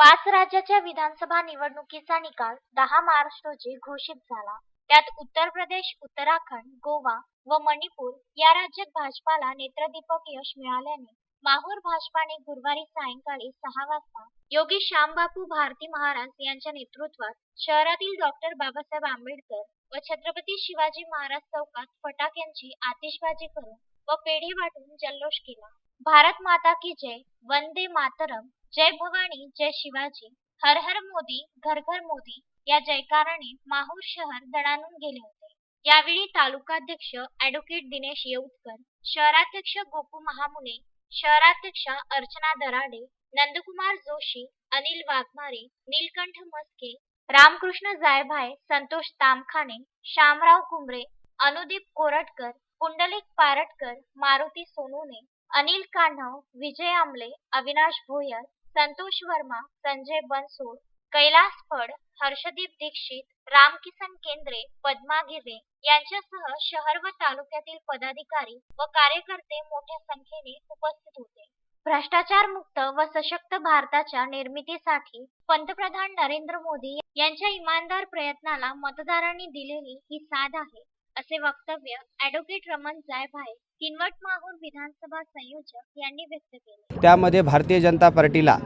पाच राज्याच्या विधानसभा निवडणुकीचा निकाल दहा मार्च रोजी घोषित झाला. त्यात उत्तर प्रदेश उत्तराखंड गोवा व मणिपूर या राज्यात भाजपाला नेत्रदीपक यश मिळाल्याने माहूर भाजपाने गुरुवारी सायंकाळी सहा वाजता योगी श्यामबापू भारती महाराज यांच्या नेतृत्वात शहरातील डॉक्टर बाबासाहेब आंबेडकर व छत्रपती शिवाजी महाराज चौकात फटाक्यांची आतिषबाजी करून व पेढे वाटून जल्लोष केला. भारत माता की जय वंदे मातरम जय भवानी जय शिवाजी. हर हर मोदी घर घर मोदी. या जयकाराने माहूर शहर दणानून गेले होते. यावेळी तालुकाध्यक्ष ॲडव्होकेट दिनेश येऊतकर शहराध्यक्ष गोपू महामुने शहराध्यक्षा अर्चना दराडे नंदकुमार जोशी अनिल वाघमारे नीलकंठ मस्के रामकृष्ण जायभाय संतोष तामखाने श्यामराव कुंबरे अनुदीप कोरटकर पुंडलिक पारटकर मारुती सोनूने अनिल कान्हाव विजय आमले अविनाश भोयर संतोष वर्मा संजय बनसोड कैलास फड हर्षदीप दीक्षित रामकिसन केंद्रे पद्मा गिरे यांच्यासह शहर व तालुक्यातील पदाधिकारी व कार्यकर्ते मोठ्या संख्येने उपस्थित होते. भ्रष्टाचार मुक्त व सशक्त भारताच्या निर्मितीसाठी पंतप्रधान नरेंद्र मोदी यांच्या इमानदार प्रयत्नाला मतदारांनी दिलेली ही साथ आहे. असे वक्तव्य ॲडव्होकेट रमण जायभाय किनवट माहूर विधानसभा संयोजक यांनी व्यक्त केले. त्यामध्ये भारतीय जनता पार्टीला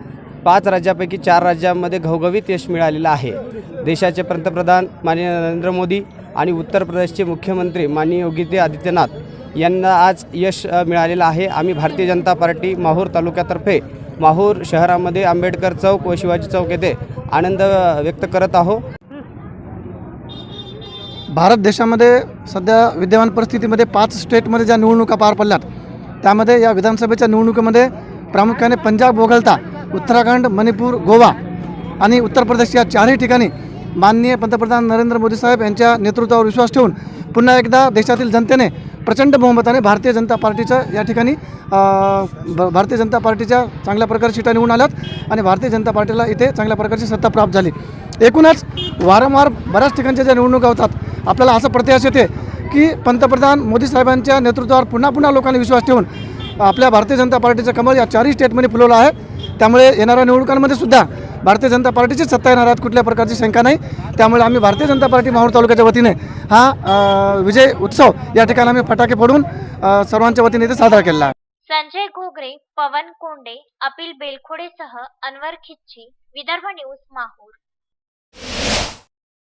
पाच राज्यापैकी चार राज्यांमध्ये घवघवीत यश मिळालेलं आहे. देशाचे पंतप्रधान माननीय नरेंद्र मोदी आणि उत्तर प्रदेशचे मुख्यमंत्री माननीय योगी आदित्यनाथ यांना आज यश मिळालेलं आहे. आम्ही भारतीय जनता पार्टी माहूर तालुक्यातर्फे माहूर शहरामध्ये आंबेडकर चौक व शिवाजी चौक येथे आनंद व्यक्त करत आहोत. भारत देशामध्ये सध्या विद्यमान परिस्थितीमध्ये पाच स्टेटमध्ये ज्या निवडणुका पार पडल्यात त्यामध्ये या विधानसभेच्या निवडणुकीमध्ये प्रामुख्याने पंजाब वगळता उत्तराखंड मणिपूर गोवा आणि उत्तर प्रदेश या चारही ठिकाणी माननीय पंतप्रधान नरेंद्र मोदी साहेब यांच्या नेतृत्वावर विश्वास ठेवून पुन्हा एकदा देशातील जनतेने प्रचंड बहुमताने भारतीय जनता पार्टीचं या ठिकाणी भारतीय जनता पार्टीच्या चांगल्या प्रकारे सीटा निवडून आल्यात आणि भारतीय जनता पार्टीला इथे चांगल्या प्रकारची सत्ता प्राप्त झाली. एकूणच वारंवार बऱ्याच ठिकाणच्या ज्या निवडणुका होतात आपल्याला असं प्रत्याश येते की पंतप्रधान मोदी साहेबांच्या नेतृत्वावर पुन्हा पुन्हा लोकांनी विश्वास ठेवून आपल्या भारतीय जनता पार्टीचं कमल या चारही स्टेटमध्ये फुलवलं आहे. त्यामुळे येणाऱ्या निवडणुकांमध्ये सुद्धा भारतीय जनता पार्टीचीच सत्ता येणार आहेत कुठल्या प्रकारची शंका नाही. त्यामुळे आम्ही भारतीय जनता पार्टी माहूर तालुक्याच्या वतीने हा विजय उत्सव या ठिकाणी आम्ही फटाके फोडून सर्वांच्या वतीने इथे साजरा केला आहे. संजय घोगरे पवन कोंडे अपिल बेलखोडेसह अनवर खिच्ची विदर्भ न्यूज माहूर.